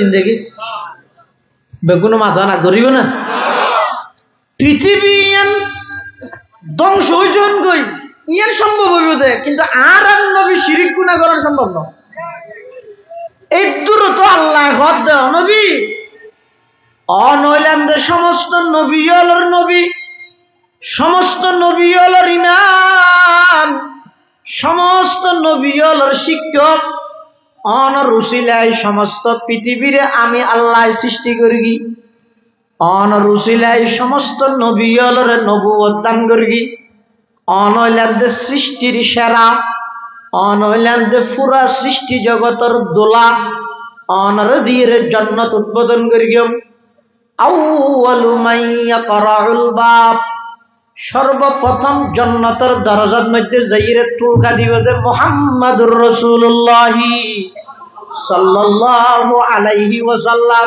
জিন্দগি। বেগুনো মাথা না করিব না? পৃথিবী ধ্বংস হইজন গই ইয়ান সম্ভব হইব দে, কিন্তু আর আর নবী শিরিক গুণা করা সম্ভব না। এই দূর তো আল্লাহ ঘর দেও নবী। অনৈলান্ডে সমস্ত নবী অলর নবী, সমস্ত নবী অলর ইমাম, সমস্ত নবী অলর শিক্ষক অন রুসিলাই সমস্ত পৃথিবীরে আমি আল্লাহ সৃষ্টি করি। অন রুসিলাই সমস্ত নবী অলরে নবুয়ত দান করি। অনৈলান্ডে সৃষ্টির সেরা অনৈলান্ডে পুরা সৃষ্টি জগতর দোলা অনর দিয়ে জন্নত উদ্বোধন করি আউয়ালু মাইয়া করাউল বাপ সর্বপ্রথম জন্নতর দরজার মধ্যে যাইরে তুলকা দিব যে মোহাম্মদুর রসুল্লাহি সাল্লাল্লাহু আলাইহি ওয়াসাল্লাম।